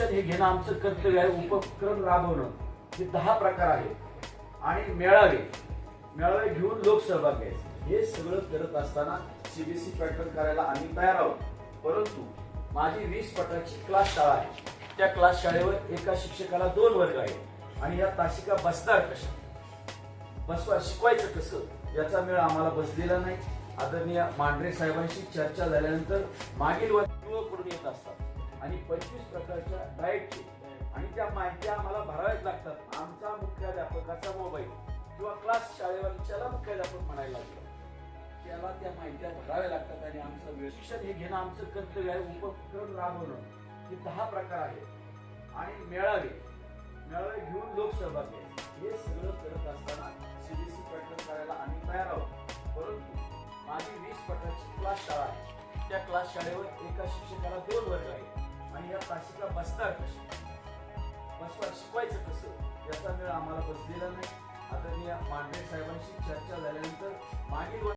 शिक्षण हे घेणं आमचं कर्तव्य आहे उपक्रम राबवणं. हे दहा प्रकार आहेत. आणि मेळावे मेळावे घेऊन लोकसहभाग घ्यायचे. हे सगळं करत असताना सीबीएसई पॅटर्न करायला आम्ही तयार आहोत. परंतु माझी वीस पटाची क्लास शाळा आहे. त्या क्लास शाळेवर एका शिक्षकाला दोन वर्ग आहेत. आणि या तासिका बसणार कशा? बसवा शिकवायचं कसं? याचा मेळ आम्हाला बसलेला नाही. आदरणीय मांढरे साहेबांशी चर्चा झाल्यानंतर मागील वर्षाकडून येत असतात. आणि पंचवीस प्रकारच्या डाएटचे आणि त्या माहित्या आम्हाला भराव्याच लागतात. आमचा मुख्याध्यापकाचा मोबाईल किंवा क्लास शाळेवरच्याला मुख्याध्यापक म्हणायला लागतो त्याला त्या माहित्या भराव्या लागतात आणि आमचं शिक्षण हे घेणं आमचं कर्तव्य आहे. उपक्रम राबवणं. हे दहा प्रकार आहेत. आणि मेळावे. मेळावे घेऊन लोकसहभाग घ्यायचे हे सगळं करत असताना सीबीएसई प्रकरण करायला आम्ही तयार आहोत. परंतु माझी वीस प्रकारची क्लास शाळा आहे. त्या क्लास शाळेवर एका शिक्षकाला दोन वर्ग या बसणार कशी बसवा शिकवायचं कसं? याचा वेळ आम्हाला बसलेला नाही. आदरणीय मांडरे साहेबांशी